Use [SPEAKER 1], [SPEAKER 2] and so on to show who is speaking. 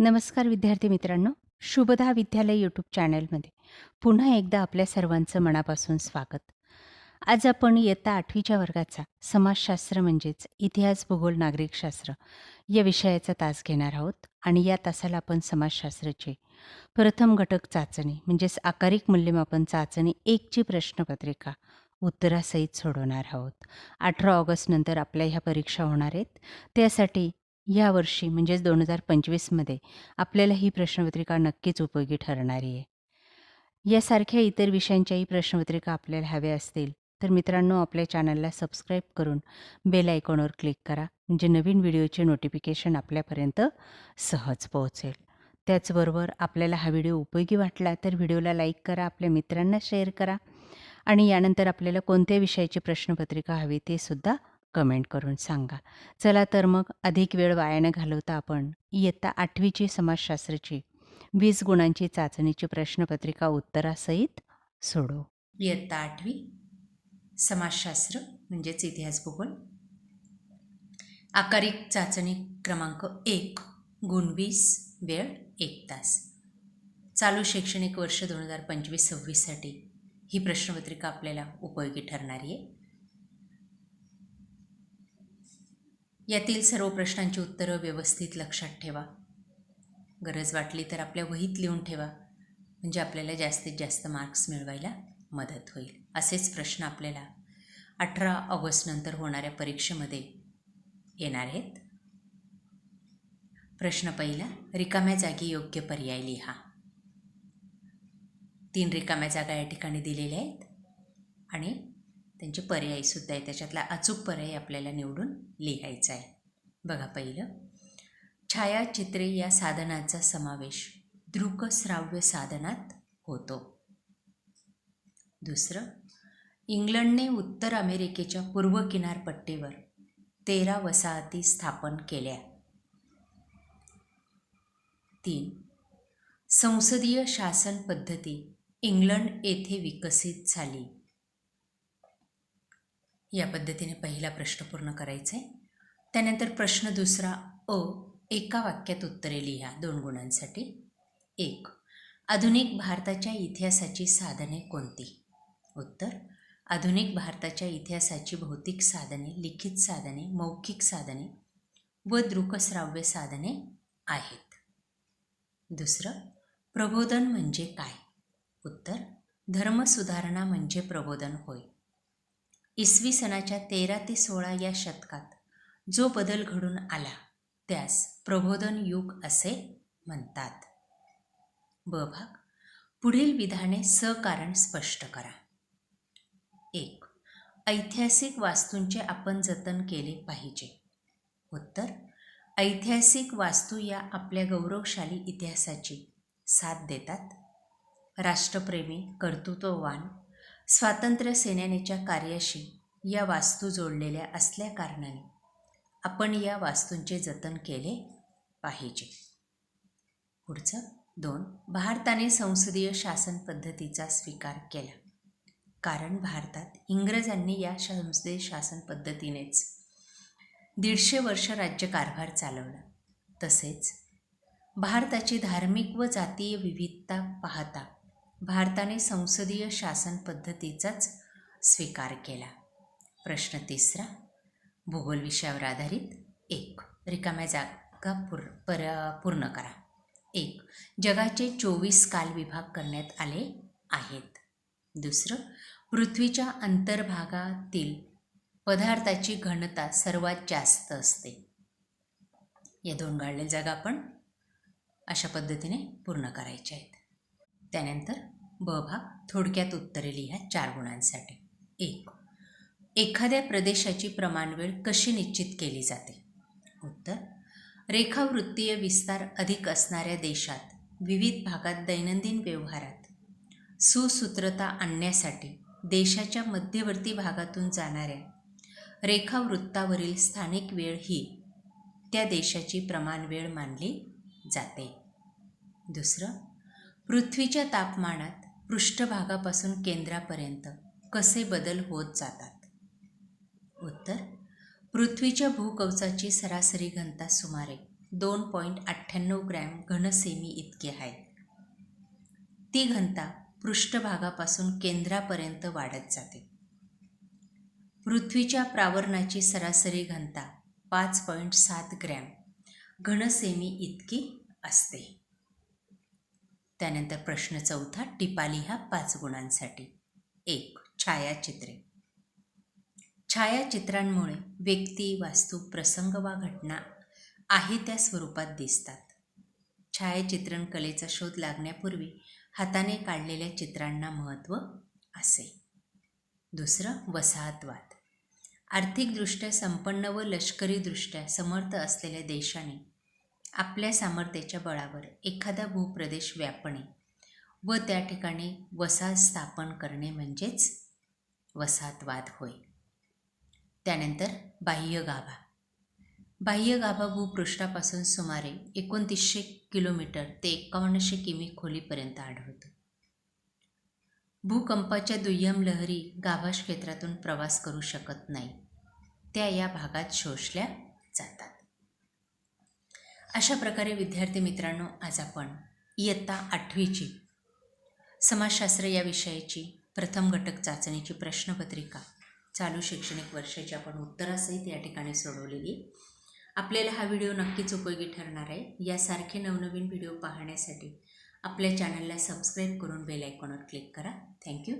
[SPEAKER 1] नमस्कार विद्यार्थी मित्रांनो शुभदा विद्यालय यूट्यूब चॅनलमध्ये. पुन्हा एकदा आपल्या सर्वांचं मनापासून स्वागत. आज आपण इयत्ता आठवीच्या वर्गाचा समाजशास्त्र म्हणजेच इतिहास भूगोल नागरिकशास्त्र या विषयाचा तास घेणार आहोत आणि या तासाला आपण समाजशास्त्राचे प्रथम घटक चाचणी म्हणजेच आकारिक मूल्यमापन चाचणी एकची प्रश्नपत्रिका उत्तरासहित सोडवणार आहोत. अठरा ऑगस्टनंतर आपल्या ह्या परीक्षा होणार आहेत. त्यासाठी यावर्षी म्हणजेच दोन हजार पंचवीसमध्ये आपल्याला ही प्रश्नपत्रिका नक्कीच उपयोगी ठरणारी आहे. यासारख्या इतर विषयांच्याही प्रश्नपत्रिका आपल्याला हव्या असतील तर मित्रांनो आपल्या चॅनलला सबस्क्राईब करून बेल आयकॉनवर क्लिक करा म्हणजे नवीन व्हिडिओचे नोटिफिकेशन आपल्यापर्यंत सहज पोहोचेल. त्याचबरोबर आपल्याला हा व्हिडिओ उपयोगी वाटला तर व्हिडिओला लाईक करा आपल्या मित्रांना शेअर करा आणि यानंतर आपल्याला कोणत्या विषयाची प्रश्नपत्रिका हवी ते सुद्धा कमेंट करून सांगा. चला तर मग अधिक वेळ वायानं घालवता आपण इयत्ता आठवीची समाजशास्त्राची वीस गुणांची चाचणीची प्रश्नपत्रिका उत्तरासहित सोडवू इयत्ता आठवी समाजशास्त्र म्हणजेच इतिहास भूगोल. आकारिक चाचणी क्रमांक एक गुण वीस वेळ एक तास. चालू शैक्षणिक वर्ष दोन हजार पंचवीस सव्वीससाठी ही प्रश्नपत्रिका आपल्याला उपयोगी ठरणारी आहे. यातील सर्व प्रश्नांची उत्तरं व्यवस्थित लक्षात ठेवा. गरज वाटली तर आपल्या वहीत लिहून ठेवा म्हणजे आपल्याला जास्तीत जास्त मार्क्स मिळवायला मदत होईल. असेच प्रश्न आपल्याला अठरा ऑगस्टनंतर होणाऱ्या परीक्षेमध्ये येणार आहेत. प्रश्न पहिला रिकाम्या जागी योग्य पर्याय लिहा. तीन रिकाम्या जागा या ठिकाणी दिलेल्या आहेत. आणि त्यांचे पर्यायसुद्धा आहे. त्याच्यातला अचूक पर्याय आपल्याला निवडून लिहायचा आहे. बघा पहिलं. छायाचित्रे या साधनाचा समावेश दृकश्राव्य साधनात होतो. दुसरं इंग्लंडने उत्तर अमेरिकेच्या पूर्व किनारपट्टीवर तेरा वसाहती स्थापन केल्या. तीन संसदीय शासन पद्धती इंग्लंड येथे विकसित झाली. या पद्धतीने पहिला प्रश्न पूर्ण करायचा आहे त्यानंतर प्रश्न दुसरा अ एका वाक्यात उत्तरे लिहा दोन गुणांसाठी. एक आधुनिक भारताच्या इतिहासाची साधने कोणती? उत्तर आधुनिक भारताच्या इतिहासाची भौतिक साधने लिखित साधने मौखिक साधने व दृकश्राव्य साधने आहेत. दुसरं प्रबोधन म्हणजे काय? उत्तर धर्मसुधारणा म्हणजे प्रबोधन होय. इसवी सणाच्या तेरा ते सोळा या शतकात जो बदल घडून आला त्यास प्रबोधन युग असे म्हणतात. ब भाग. पुढील विधाने सकारण स्पष्ट करा. एक. ऐतिहासिक वास्तूंचे आपण जतन केले पाहिजे. उत्तर. ऐतिहासिक वास्तू या आपल्या गौरवशाली इतिहासाची साथ देतात. राष्ट्रप्रेमी कर्तृत्ववान स्वातंत्र्य सेनानीच्या कार्याशी या वास्तू जोडलेल्या असल्याकारणाने आपण या वास्तूंचे जतन केले पाहिजे. पुढचं दोन भारताने संसदीय शासन पद्धतीचा स्वीकार केला. कारण भारतात इंग्रजांनी या संसदीय शासन पद्धतीनेच दीडशे वर्ष राज्यकारभार चालवला. तसेच भारताची धार्मिक व जातीय विविधता पाहता भारताने संसदीय शासन पद्धतीचाच स्वीकार केला. प्रश्न तिसरा भूगोल विषयावर आधारित एक रिकाम्या जागा पूर पर पूर्ण करा. एक जगाचे चोवीस काल विभाग करण्यात आले आहेत. दुसरं पृथ्वीच्या अंतर्भागातील पदार्थाची घनता सर्वात जास्त असते. या दोन गाळल्या जागा आपण अशा पद्धतीने पूर्ण करायच्या आहेत. त्यानंतर ब भाग थोडक्यात उत्तरे लिहा चार गुणांसाठी. एक एखाद्या प्रदेशाची प्रमाणवेळ कशी निश्चित केली जाते? उत्तर रेखावृत्तीय विस्तार अधिक असणाऱ्या देशात विविध भागात दैनंदिन व्यवहारात. सुसूत्रता आणण्यासाठी देशाच्या मध्यवर्ती भागातून जाणाऱ्या रेखावृत्तावरील स्थानिक वेळ ही त्या देशाची प्रमाणवेळ मानली जाते. दुसरं पृथ्वीच्या तापमानात पृष्ठभागापासून केंद्रापर्यंत कसे बदल होत जातात? उत्तर पृथ्वीच्या भूकवचाची सरासरी घनता सुमारे दोन पॉईंट अठ्ठ्याण्णव ग्रॅम घनसेमी इतकी आहे. ती घनता पृष्ठभागापासून केंद्रापर्यंत वाढत जाते. पृथ्वीच्या प्रावरणाची सरासरी घनता पाच पॉईंट सात ग्रॅम घनसेमी इतकी असते. त्यानंतर प्रश्न चौथा टिपाली ह्या पाच गुणांसाठी. एक छायाचित्रे. छायाचित्रांमुळे व्यक्ती वास्तू प्रसंग वा घटना आहे त्या स्वरूपात दिसतात. छायाचित्रण कलेचा शोध लागण्यापूर्वी हाताने काढलेल्या चित्रांना महत्त्व असे. दुसरं वसाहतवाद. आर्थिकदृष्ट्या संपन्न व लष्करीदृष्ट्या समर्थ असलेल्या देशाने आपल्या सामर्थ्याच्या बळावर एखादा भूप्रदेश व्यापणे व त्या ठिकाणी वसाहत स्थापन करणे म्हणजेच वसाहतवाद होय. त्यानंतर बाह्य गाभा. बाह्य गाभा भूपृष्ठापासून सुमारे एकोणतीसशे किलोमीटर ते एकावन्नशे किमी खोलीपर्यंत आढळतो. भूकंपाच्या दुय्यम लहरी गाभा क्षेत्रातून प्रवास करू शकत नाही. त्या या भागात शोषल्या जातात. अशा प्रकारे विद्यार्थी मित्रांनो आज आपण इयत्ता आठवीची समाजशास्त्र या विषयाची प्रथम घटक चाचणीची प्रश्नपत्रिका चालू शैक्षणिक वर्षाची आपण उत्तरासहित या ठिकाणी सोडवलेली. आपल्याला हा व्हिडिओ नक्कीच उपयोगी ठरणार आहे. यासारखे नवनवीन व्हिडिओ पाहण्यासाठी आपल्या चॅनलला सबस्क्राईब करून बेल आयकॉनवर क्लिक करा. थँक्यू